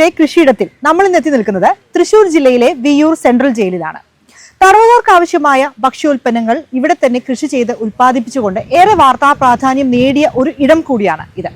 വാർത്തയുടെ കൃഷിയിടത്തിൽ നമ്മൾ ഇന്ന് എത്തി നിൽക്കുന്നത് തൃശൂർ ജില്ലയിലെ വിയൂർ സെൻട്രൽ ജയിലിലാണ്. തറവുകാർക്ക് ആവശ്യമായ ഭക്ഷ്യോൽപ്പന്നങ്ങൾ ഇവിടെ തന്നെ കൃഷി ചെയ്ത് ഉൽപ്പാദിപ്പിച്ചുകൊണ്ട് ഏറെ വാർത്താ പ്രാധാന്യം നേടിയ ഒരു ഇടം കൂടിയാണ് ഇത്.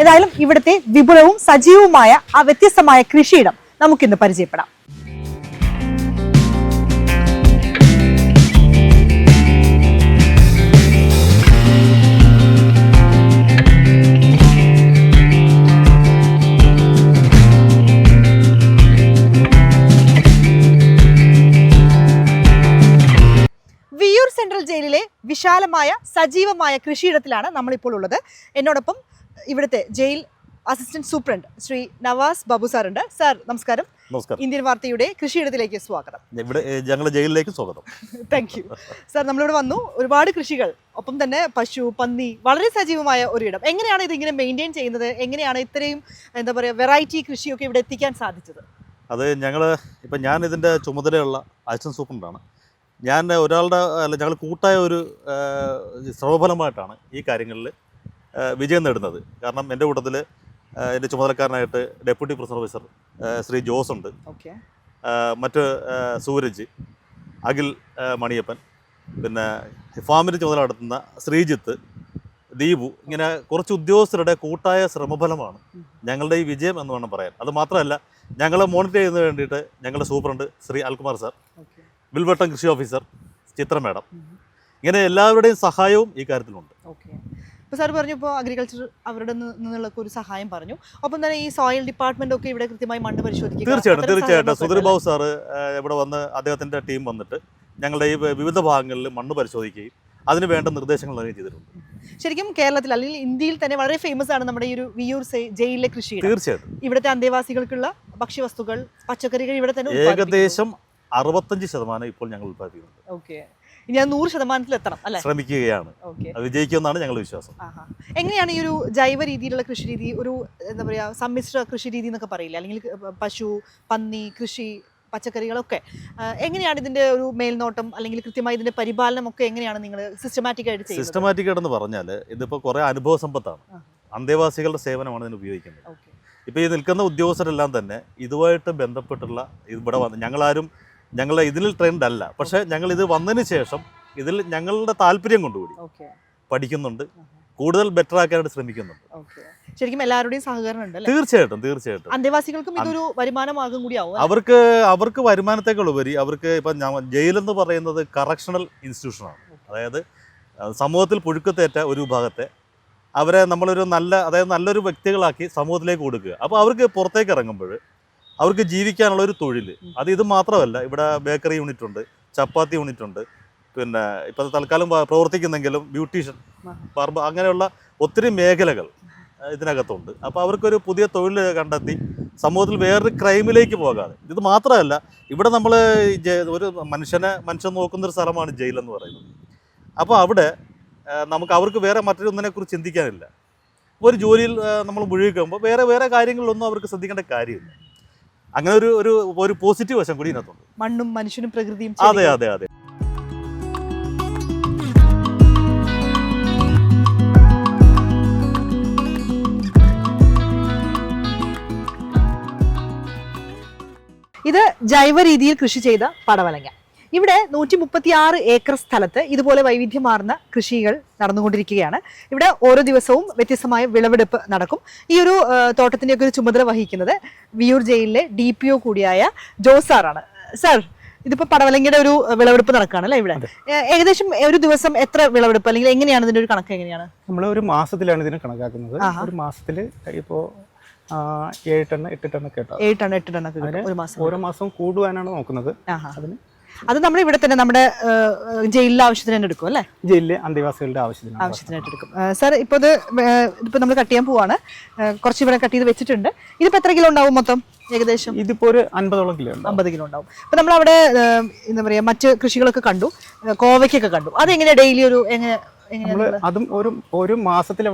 ഏതായാലും ഇവിടുത്തെ വിപുലവും സജീവവുമായ ആ വ്യത്യസ്തമായ കൃഷിയിടം നമുക്കിന്ന് പരിചയപ്പെടാം. വിശാലമായ സജീവമായ കൃഷിയിടത്തിലാണ് നമ്മളിപ്പോൾ ഉള്ളത്. എന്നോടൊപ്പം ഇവിടുത്തെ jail assistant superintendent Shri Navas Babu sir ഉണ്ട് സാർ നമസ്കാരം. നമസ്കാരം. ഇന്ത്യൻ വാർത്തയുടെ കൃഷിയിടത്തിലേക്ക് സ്വാഗതം. ഇവിടെ ഞങ്ങളുടെ ജയിലിലേക്ക് സ്വാഗതം. താങ്ക് യു സാർ നമ്മളിവിടെ വന്നു. ഒരുപാട് കൃഷികൾ ഒപ്പം തന്നെ പശു പന്നി വളരെ സജീവമായ ഒരു ഇടം. എങ്ങനെയാണ് ഇത് ഇങ്ങനെ മെയിന്റെയിൻ ചെയ്യുന്നത്? എങ്ങനെയാണ് ഇത്രയും എന്താ പറയുക വെറൈറ്റി കൃഷിയൊക്കെ ഇവിടെ എത്തിക്കാൻ സാധിച്ചത്? അത് ഞങ്ങൾ ഇപ്പം ഞാൻ ഇതിന്റെ ചുമതലയുള്ള അസിസ്റ്റന്റ് സൂപ്രണ്ടാണ്. ഞാൻ ഒരാളുടെ അല്ല ഞങ്ങൾ കൂട്ടായ ഒരു ആ, ഈ കാര്യങ്ങളിൽ വിജയം നേടുന്നത്. കാരണം എന്റെ കൂട്ടത്തിൽ എന്റെ ചുമതലക്കാരനായിട്ട് ഡെപ്യൂട്ടി പ്രിസർവേസർ ശ്രീ ജോസ് ഉണ്ട്. മറ്റ് സൂരജ് അഖിൽ മണിയപ്പൻ പിന്നെ ഫാമിന്റെ ചുമതല നടത്തുന്ന ശ്രീജിത്ത് ദീപു ഇങ്ങനെ കുറച്ച് ഉദ്യോഗസ്ഥരുടെ കൂട്ടായ ശ്രമഫലമാണ് ഞങ്ങളുടെ ഈ വിജയം എന്ന് വേണം പറയാൻ. അത് മാത്രമല്ല ഞങ്ങളെ മോണിറ്റർ ചെയ്യുന്നതിന് വേണ്ടിയിട്ട് ഞങ്ങളുടെ സൂപ്രണ്ട് ശ്രീ അൽകുമാർ സാർ വിൽവട്ടം കൃഷി ഓഫീസർ ചിത്ര മേഡം. ഇങ്ങനെ എല്ലാവരുടെയും സഹായവും ഈ കാര്യത്തിലുണ്ട്. ഓക്കെ. ഇപ്പോൾ സാർ പറഞ്ഞു ഇപ്പോൾ അഗ്രികൾച്ചർ അവരുടെ നിന്നുള്ള ഒരു സഹായം പറഞ്ഞു. ഒപ്പം തന്നെ ഈ സോയിൽ ഡിപ്പാർട്ട്മെന്റ് ഒക്കെ ഇവിടെ കൃത്യമായി മണ്ണ് പരിശോധിക്കും തീർച്ചയായിട്ടും തീർച്ചയായിട്ടും. സുധീർ ബാബു സാറ് ഇവിടെ വന്ന് അദ്ദേഹത്തിന്റെ ടീം വന്നിട്ട് ഞങ്ങളുടെ ഈ വിവിധ ഭാഗങ്ങളിൽ മണ്ണ് പരിശോധിക്കുകയും അതിന് വേണ്ട നിർദ്ദേശങ്ങൾ നൽകുകയും ചെയ്തിട്ടുണ്ട്. ശരിക്കും കേരളത്തിൽ അല്ലെങ്കിൽ ഇന്ത്യയിൽ തന്നെ വളരെ ഫേമസ് ആണ് നമ്മുടെ ഈ ഒരു വിയൂർ ജയിലിലെ കൃഷി തീർച്ചയായിട്ടും. ഇവിടുത്തെ അന്തേവാസികൾക്കുള്ള ഭക്ഷ്യവസ്തുക്കൾ പച്ചക്കറികൾ ഇവിടെ തന്നെ. ഏകദേശം അറുപത്തഞ്ച് ശതമാനം ഇപ്പോൾ ഞങ്ങൾ ഉൽപ്പാദിപ്പിക്കുന്നുണ്ട്. ഓക്കെ ഇനി അത് നൂറ് ശതമാനത്തിൽ എത്തണം അല്ലേ? ശ്രമിക്കുകയാണ്. അത് വിജയിക്കുമെന്നാണ് ഞങ്ങൾ വിശ്വാസം. എങ്ങനെയാണ് ഈ ഒരു ജൈവ രീതിയിലുള്ള കൃഷി രീതി ഒരു എന്താ പറയാ സമ്മിശ്ര കൃഷി രീതി എന്നൊക്കെ പറയില്ല? അല്ലെങ്കിൽ പശു പന്നി കൃഷി പച്ചക്കറികളൊക്കെ എങ്ങനെയാണ് ഇതിന്റെ ഒരു മേൽനോട്ടം അല്ലെങ്കിൽ കൃത്യമായി ഇതിന്റെ പരിപാലനം ഒക്കെ എങ്ങനെയാണ് നിങ്ങൾ സിസ്റ്റമാറ്റിക് ആയിട്ട് ചെയ്യുന്നത്? സിസ്റ്റമാറ്റിക് ആയിട്ടെന്ന് പറഞ്ഞാൽ ഇതിപ്പോ കുറേ അനുഭവ സമ്പത്താണ്. അന്തേവാസികളുടെ സേവനമാണ് ഇതിന് ഉപയോഗിക്കുന്നത്. ഇപ്പൊ ഇപ്പോൾ ഈ നിൽക്കുന്ന ഉദ്യോഗസ്ഥരെല്ലാം തന്നെ ഇതുമായിട്ട് ബന്ധപ്പെട്ടുള്ള ഇവിടെ വന്ന് ഞങ്ങളാരും ഞങ്ങളെ ഇതിൽ ട്രെൻഡ് അല്ല. പക്ഷെ ഞങ്ങൾ ഇത് വന്നതിന് ശേഷം ഇതിൽ ഞങ്ങളുടെ താല്പര്യം കൊണ്ടുകൂടി. പഠിക്കുന്നുണ്ട്. കൂടുതൽ ബെറ്റർ ആക്കാനായിട്ട് ശ്രമിക്കുന്നുണ്ട്. ശരിക്കും എല്ലാവരുടെയും സഹകരണം ഉണ്ട് തീർച്ചയായിട്ടും തീർച്ചയായിട്ടും. ഇതൊരു വരുമാന മാർഗം കൂടി അവർക്ക് അവർക്ക് വരുമാനത്തേക്കാൾ ഉപരി അവർക്ക് ഇപ്പം ജയിൽ ജയിലെന്ന് പറയുന്നത് കറക്ഷണൽ ഇൻസ്റ്റിറ്റ്യൂഷനാണ് അതായത് സമൂഹത്തിൽ പുഴുക്കത്തേറ്റ ഒരു വിഭാഗത്തെ അവരെ നമ്മളൊരു നല്ല അതായത് നല്ലൊരു വ്യക്തികളാക്കി സമൂഹത്തിലേക്ക് കൊടുക്കുക. അപ്പോൾ അവർക്ക് പുറത്തേക്ക് ഇറങ്ങുമ്പോൾ അവർക്ക് ജീവിക്കാനുള്ള ഒരു തൊഴിൽ. അത് ഇത് മാത്രമല്ല ഇവിടെ ബേക്കറി യൂണിറ്റ് ഉണ്ട് ചപ്പാത്തി യൂണിറ്റ് ഉണ്ട് പിന്നെ ഇപ്പം തൽക്കാലം പ്രവർത്തിക്കുന്നെങ്കിലും ബ്യൂട്ടീഷ്യൻ. ബാർബർ അങ്ങനെയുള്ള ഒത്തിരി മേഖലകൾ ഇതിനകത്തുണ്ട്. അപ്പോൾ അവർക്കൊരു പുതിയ തൊഴിൽ കണ്ടെത്തി സമൂഹത്തിൽ വേറൊരു ക്രൈമിലേക്ക് പോകാതെ. ഇത് മാത്രമല്ല ഇവിടെ നമ്മൾ ഒരു മനുഷ്യനെ മനുഷ്യൻ നോക്കുന്നൊരു സ്ഥലമാണ് ജയിലെന്ന് പറയുന്നത്. അപ്പോൾ അവിടെ നമുക്ക് അവർക്ക് വേറെ മറ്റൊരൊന്നിനെക്കുറിച്ച് ചിന്തിക്കാനില്ല. ഒരു ജോലിയിൽ നമ്മൾ മുഴുകുമ്പോൾ വേറെ വേറെ കാര്യങ്ങളിലൊന്നും അവർക്ക് ശ്രദ്ധിക്കേണ്ട കാര്യമില്ല. അങ്ങനെ ഒരു ഒരു ഒരു പോസിറ്റീവ് വശം കൂടി ഇതിനകത്തുണ്ട്. മണ്ണും മനുഷ്യനും പ്രകൃതിയും അതെ അതെ അതെ. ഇത് ജൈവ രീതിയിൽ കൃഷി ചെയ്ത പടവലങ്ങ. ഇവിടെ നൂറ്റി മുപ്പത്തി ആറ് ഏക്കർ സ്ഥലത്ത് ഇതുപോലെ വൈവിധ്യമാർന്ന കൃഷികൾ നടന്നുകൊണ്ടിരിക്കുകയാണ്. ഇവിടെ ഓരോ ദിവസവും വ്യത്യസ്തമായ വിളവെടുപ്പ് നടക്കും. ഈ ഒരു തോട്ടത്തിന്റെയൊക്കെ തോട്ടത്തിന്റെയൊക്കെ ഒരു ചുമതല വഹിക്കുന്നത് വിയൂർ ജയിലിലെ ഡി പി ഒ കൂടിയായ ജോസാറാണ് സാർ ഇതിപ്പോ പടവലങ്ങയുടെ ഒരു വിളവെടുപ്പ് നടക്കുകയാണ് അല്ലേ ഇവിടെ? ഏകദേശം ഒരു ദിവസം എത്ര വിളവെടുപ്പ്? അല്ലെങ്കിൽ എങ്ങനെയാണ് ഇതിന്റെ ഒരു കണക്ക് എങ്ങനെയാണ്? നമ്മൾ ഒരു മാസത്തിലാണ് ഇതിനെ കണക്കാക്കുന്നത്. ഒരു മാസത്തിൽ ഇപ്പോ ഏഴ് ടൺ എട്ട് ടൺ ഒക്കെ ഏഴ് ടൺ എട്ട് ടൺ മാസം ഓരോ മാസവും കൂടുവാനാണ് നോക്കുന്നത്. അതിന് അത് നമ്മൾ ഇവിടെ തന്നെ നമ്മുടെ ജയിലിലെ ആവശ്യത്തിന് തന്നെ എടുക്കും അല്ലേ? ജയിലിലെ അന്തേവാസികളുടെ ആവശ്യത്തിന് ആവശ്യത്തിനായിട്ട് എടുക്കും. സർ ഇപ്പോൾ ഇത് ഇപ്പൊ നമ്മൾ കട്ട് ചെയ്യാൻ പോവാണ്. കുറച്ച് ഇവിടെ കട്ട് ചെയ്ത് വെച്ചിട്ടുണ്ട്. ഇതിപ്പോൾ എത്ര കിലോ ഉണ്ടാവും മൊത്തം ഏകദേശം? ഇതിപ്പോ ഒരു അൻപതോളം കിലോ അമ്പത് കിലോ ഉണ്ടാവും. അപ്പൊ നമ്മൾ അവിടെ എന്താ പറയാ മറ്റ് കൃഷികളൊക്കെ കണ്ടു. കോവയ്ക്കൊക്കെ കണ്ടു. അതെങ്ങനെയാ ഡെയിലി ഒരു എങ്ങനെ അതും ഒരു ഒരു മാസത്തിൽ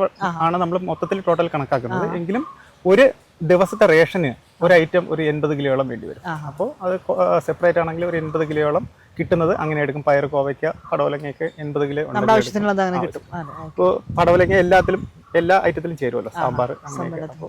ആണ് നമ്മൾ മൊത്തത്തിൽ ടോട്ടൽ കണക്കാക്കുന്നത്. എങ്കിലും ഒരു ദിവസത്തെ റേഷന് ഒരു ഐറ്റം ഒരു എൺപത് കിലോയോളം വേണ്ടി വരും. അപ്പോൾ അത് സെപ്പറേറ്റ് ആണെങ്കിൽ ഒരു എൺപത് കിലോയോളം കിട്ടുന്നത് അങ്ങനെ എടുക്കും. പയർ കോവയ്ക്ക പടവലങ്ങയൊക്കെ എൺപത് കിലോ. ഇപ്പോൾ പടവലങ്ങ എല്ലാത്തിലും എല്ലാ ഐറ്റത്തിലും ചേരുമല്ലോ. സാമ്പാർ അപ്പോൾ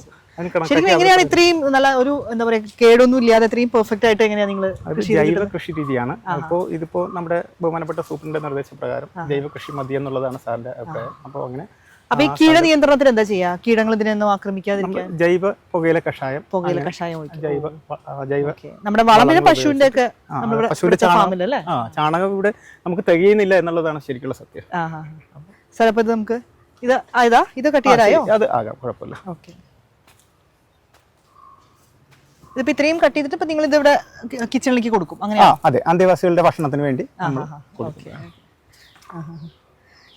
എങ്ങനെയാണ് ഇത്രയും നല്ല ഒരു എന്താ പറയാ കേടൊന്നും ഇല്ലാതെ ഇത്രയും പെർഫെക്റ്റ് ആയിട്ട് എങ്ങനെയാ നിങ്ങൾ ജൈവ കൃഷി രീതിയാണ്. അപ്പോൾ ഇതിപ്പോ നമ്മുടെ ബഹുമാനപ്പെട്ട സൂപ്രണ്ട് നിർദ്ദേശപ്രകാരം ജൈവ കൃഷി മതി എന്നുള്ളതാണ് സാറിന്റെ അഭിപ്രായം. അപ്പോൾ അങ്ങനെ അപ്പൊ ഈ കീട നിയന്ത്രണത്തിന് എന്താ ചെയ്യാ? കീടങ്ങൾ ഇതിനൊന്നും ആക്രമിക്കാതിരിക്കാൻ ജൈവ പുകയില കഷായം പുകയില കഷായം ജൈവ ജൈവ നമ്മുടെ വളമിന് പശുവിന്റെ ഒക്കെ പശുവിന്റെ. ഫാമിൽ അല്ലേ ചാണകം ഇവിടെ നമുക്ക് തികയുന്നില്ല എന്നുള്ളതാണ് ശരിക്കുള്ള സത്യം. സാർ അപ്പൊ ഇത് നമുക്ക് ഇത് ഇതാ? ഇത് കട്ട് ആ, അത് ആകാം കുഴപ്പമില്ല. ഓക്കെ. ഇതിപ്പോ ഇത്രയും കട്ട് ചെയ്തിട്ട് ഇപ്പൊ നിങ്ങൾ ഇത് ഇവിടെ കിച്ചണിലേക്ക് കൊടുക്കും. അങ്ങനെ അതെ. അന്തേവാസികളുടെ ഭക്ഷണത്തിന് വേണ്ടി നമ്മൾ എന്നാൽ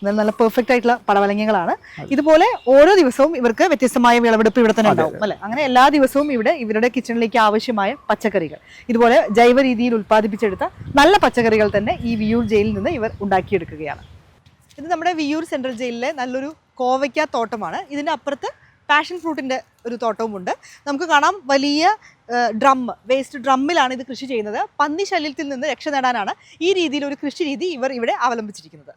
നല്ല പെർഫെക്റ്റ് ആയിട്ടുള്ള പടവലങ്ങകളാണ് ഇതുപോലെ ഓരോ ദിവസവും ഇവർക്ക് വ്യത്യസ്തമായ വിളവെടുപ്പ് ഇവിടെ തന്നെ ഉണ്ടാവും അല്ലെ? അങ്ങനെ എല്ലാ ദിവസവും ഇവിടെ ഇവരുടെ കിച്ചണിലേക്ക് ആവശ്യമായ പച്ചക്കറികൾ. ഇതുപോലെ ജൈവ രീതിയിൽ ഉൽപ്പാദിപ്പിച്ചെടുത്ത നല്ല പച്ചക്കറികൾ തന്നെ ഈ വിയൂർ ജയിലിൽ നിന്ന് ഇവർ ഉണ്ടാക്കിയെടുക്കുകയാണ്. ഇത് നമ്മുടെ വിയൂർ സെൻട്രൽ ജയിലിലെ നല്ലൊരു കോവയ്ക്ക തോട്ടമാണ്. ഇതിന്റെ അപ്പുറത്ത് പാഷൻ ഫ്രൂട്ടിന്റെ ഒരു തോട്ടവുമുണ്ട്. നമുക്ക് കാണാം വലിയ ഡ്രം വേസ്റ്റ് ഡ്രമ്മിലാണ് ഇത് കൃഷി ചെയ്യുന്നത്. പന്നി ശല്യത്തിൽ നിന്ന് രക്ഷ നേടാനാണ് ഈ രീതിയിൽ ഒരു കൃഷി രീതി ഇവർ ഇവിടെ അവലംബിച്ചിരിക്കുന്നത്.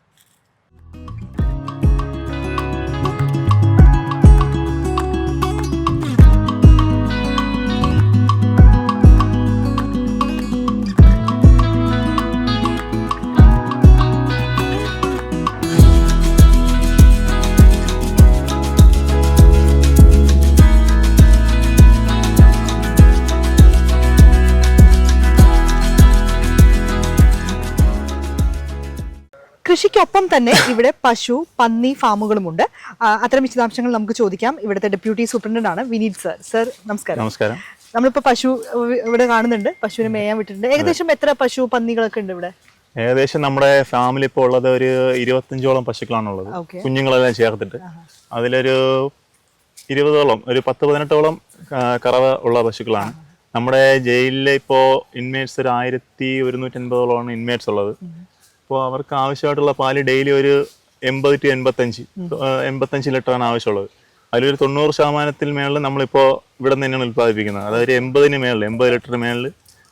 കൃഷിക്കൊപ്പം തന്നെ ഇവിടെ പശു പന്നി ഫാമുകളുമുണ്ട്. അത്തരം വിശദാംശങ്ങൾ നമുക്ക് ചോദിക്കാം. ഇവിടുത്തെ ഡെപ്യൂട്ടി സൂപ്രണ്ടന്റ് ആണ് വിനീത് സർ. സർ നമസ്കാരം. നമസ്കാരം. നമ്മളിപ്പോ പശു ഇവ- ഇവിടെ കാണുന്നുണ്ട്. പശുവിനെ മേയാൻ വിട്ടിട്ടുണ്ട്. ഏകദേശം എത്ര പശു പന്നികളൊക്കെ ഉണ്ട് ഇവിടെ? ഏകദേശം നമ്മുടെ ഫാമിലി ഇപ്പോൾ ഉള്ളത് ഒരു ഇരുപത്തഞ്ചോളം പശുക്കളാണുള്ളത്. ഉള്ളത് കുഞ്ഞുങ്ങളെല്ലാം ചേർത്തിട്ട്. അതിലൊരു ഇരുപതോളം ഒരു പത്ത് പതിനെട്ടോളം കറവ ഉള്ള പശുക്കളാണ്. നമ്മുടെ ജയിലിൽ ഇപ്പോൾ ഇൻമേറ്റ്സ് ഒരു ആയിരത്തി ഒരുന്നൂറ്റി അൻപതോളമാണ് ഇൻമേറ്റ്സ് ഉള്ളത്. അപ്പോൾ അവർക്ക് ആവശ്യമായിട്ടുള്ള പാൽ ഡെയിലി ഒരു എൺപത് ടു എൺപത്തഞ്ച് എൺപത്തഞ്ച് ലിറ്ററാണ് ആവശ്യമുള്ളത്. അതിലൊരു തൊണ്ണൂറ് ശതമാനത്തിൽ മേളിൽ നമ്മളിപ്പോൾ ഇവിടെ നിന്ന് തന്നെയാണ് ഉൽപ്പാദിപ്പിക്കുന്നത്. അതായത് എൺപതിന് മേളിൽ എൺപത് ലിറ്റർ മേളിൽ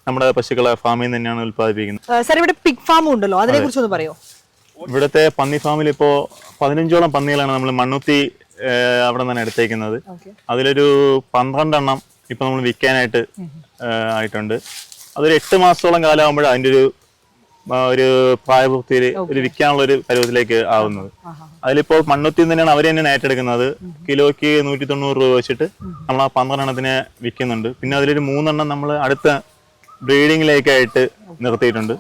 നമ്മുടെ പശുക്കളെ ഫാമിൽ നിന്ന് തന്നെയാണ് ഉൽപ്പാദിപ്പിക്കുന്നത്. സർ ഇവിടെ പിഗ് ഫാം ഉണ്ടല്ലോ. അതിനെ കുറിച്ച് ഒന്ന് പറയോ? ഇവിടുത്തെ പന്നി ഫാമിൽ ഇപ്പോൾ പതിനഞ്ചോളം പന്നികളാണ് നമ്മൾ മണ്ണുത്തി അവിടെ നിന്നാണ് എടുത്തേക്കുന്നത്. അതിലൊരു പന്ത്രണ്ടെണ്ണം ഇപ്പൊ നമ്മൾ വിൽക്കാനായിട്ട് ആയിട്ടുണ്ട്. അതൊരു എട്ട് മാസത്തോളം കാലമാകുമ്പോഴാണ് അതിന്റെ ഒരു ഒരു പ്രായപൂർത്തിയിൽ ഒരു വിൽക്കാനുള്ള ഒരു പരുവത്തിലേക്ക് ആവുന്നത്. അതിലിപ്പോൾ മണ്ണുത്തി തന്നെയാണ് അവർ തന്നെയാണ് ഏറ്റെടുക്കുന്നത് കിലോയ്ക്ക് നൂറ്റി തൊണ്ണൂറ് രൂപ വെച്ചിട്ട് നമ്മൾ ആ പന്ത്രണ്ടെണ്ണത്തിനെ വിൽക്കുന്നുണ്ട്. പിന്നെ അതിലൊരു മൂന്നെണ്ണം നമ്മൾ അടുത്ത ബ്രീഡിങ്ങിലേക്കായിട്ട് നിർത്തിയിട്ടുണ്ട്.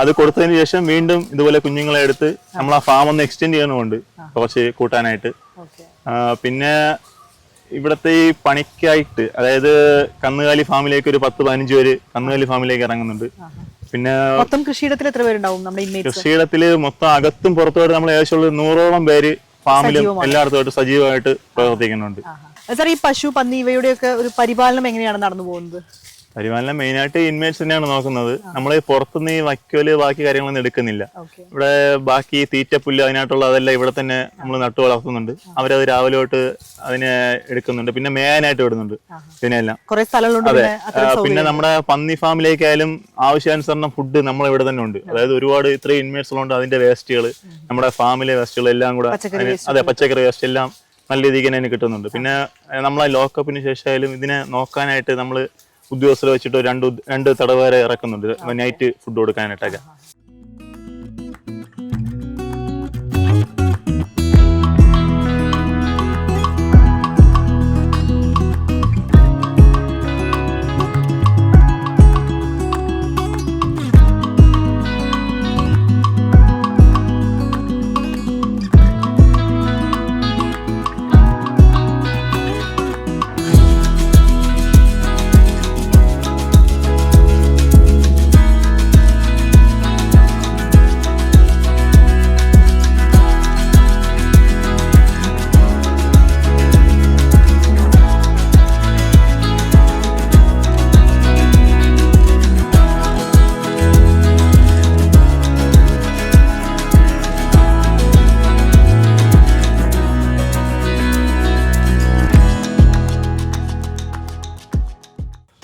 അത് കൊടുത്തതിന് ശേഷം വീണ്ടും ഇതുപോലെ കുഞ്ഞുങ്ങളെ എടുത്ത് നമ്മൾ ആ ഫാം ഒന്ന് എക്സ്റ്റെൻഡ് ചെയ്യുന്നുണ്ട് കുറച്ച് കൂട്ടാനായിട്ട്. പിന്നെ ഇവിടുത്തെ ഈ പണിക്കായിട്ട് അതായത് കന്നുകാലി ഫാമിലേക്ക് ഒരു പത്ത് പതിനഞ്ച് പേര് കന്നുകാലി ഫാമിലേക്ക് ഇറങ്ങുന്നുണ്ട്. പിന്നെ മൊത്തം കൃഷിയിടത്തിൽ എത്ര പേരുണ്ടാവും നമ്മുടെ ഇൻമേറ്റ്സ് കൃഷിയിടത്തിൽ മൊത്തം അകത്തും പുറത്തുമായിട്ട് നമ്മൾ ഏകദേശം ഉള്ള നൂറോളം പേര് ഫാമിലും. എല്ലായിടത്തുമായിട്ട് സജീവമായിട്ട് പ്രവർത്തിക്കുന്നുണ്ട്. സാർ ഈ പശു പന്നി ഇവയുടെയൊക്കെ ഒരു പരിപാലനം എങ്ങനെയാണ് നടന്നു പോകുന്നത്? പരിപാലനം മെയിനായിട്ട് ഇൻമേറ്റ്സ് തന്നെയാണ് നോക്കുന്നത്. നമ്മൾ പുറത്തുനിന്ന് ഈ വക്കോൽ ബാക്കി കാര്യങ്ങളൊന്നും എടുക്കുന്നില്ല. ഇവിടെ ബാക്കി തീറ്റ തീറ്റപ്പുല്ല് അതിനായിട്ടുള്ള അതെല്ലാം ഇവിടെ തന്നെ നമ്മൾ നട്ടു വളർത്തുന്നുണ്ട്. അവരത് രാവിലെ തൊട്ട് അതിനെ എടുക്കുന്നുണ്ട്. പിന്നെ മേയാനായിട്ട് വിടുന്നുണ്ട്. ഇതിനെല്ലാം അതെ. പിന്നെ നമ്മുടെ പന്നി ഫാമിലേക്കായാലും ആവശ്യാനുസരണം ഫുഡ് നമ്മൾ ഇവിടെ തന്നെ ഉണ്ട്. അതായത് ഒരുപാട് ഇത്രയും ഇൻമേറ്റ്സ് ഉള്ളതുകൊണ്ട് അതിന്റെ വേസ്റ്റുകൾ നമ്മുടെ ഫാമിലെ വേസ്റ്റുകൾ എല്ലാം കൂടെ അതെ പച്ചക്കറി വേസ്റ്റ് എല്ലാം നല്ല രീതിക്ക് തന്നെ കിട്ടുന്നുണ്ട്. പിന്നെ നമ്മളെ ലോക്കപ്പിന് ശേഷമായാലും ഇതിനെ നോക്കാനായിട്ട് നമ്മൾ ഉദ്യോഗസ്ഥരെ വെച്ചിട്ട് രണ്ട് രണ്ട് തടവുകാരെ ഇറക്കുന്നുണ്ട്. നൈറ്റ് ഫുഡ് കൊടുക്കാനായിട്ടൊക്കെ.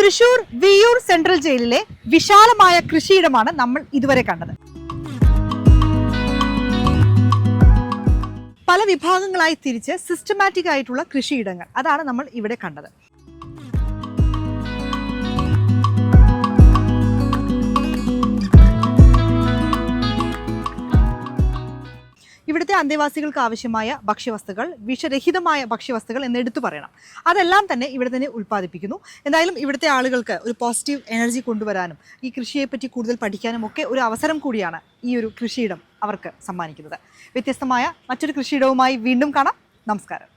തൃശൂർ വിയൂർ സെൻട്രൽ ജയിലിലെ വിശാലമായ കൃഷിയിടമാണ് നമ്മൾ ഇതുവരെ കണ്ടത്. പല വിഭാഗങ്ങളായി തിരിച്ച് സിസ്റ്റമാറ്റിക് ആയിട്ടുള്ള കൃഷിയിടങ്ങൾ അതാണ് നമ്മൾ ഇവിടെ കണ്ടത്. ഇവിടുത്തെ അന്തേവാസികൾക്ക് ആവശ്യമായ ഭക്ഷ്യവസ്തുക്കൾ വിഷരഹിതമായ ഭക്ഷ്യവസ്തുക്കൾ എന്ന് എടുത്തു പറയണം. അതെല്ലാം തന്നെ ഇവിടെ തന്നെ ഉൽപ്പാദിപ്പിക്കുന്നു. എന്തായാലും ഇവിടുത്തെ ആളുകൾക്ക് ഒരു പോസിറ്റീവ് എനർജി കൊണ്ടുവരാനും ഈ കൃഷിയെപ്പറ്റി കൂടുതൽ പഠിക്കാനും ഒക്കെ ഒരു അവസരം കൂടിയാണ് ഈ ഒരു കൃഷിയിടം അവർക്ക് സമ്മാനിക്കുന്നത്. വ്യത്യസ്തമായ മറ്റൊരു കൃഷിയിടവുമായി വീണ്ടും കാണാം. നമസ്കാരം.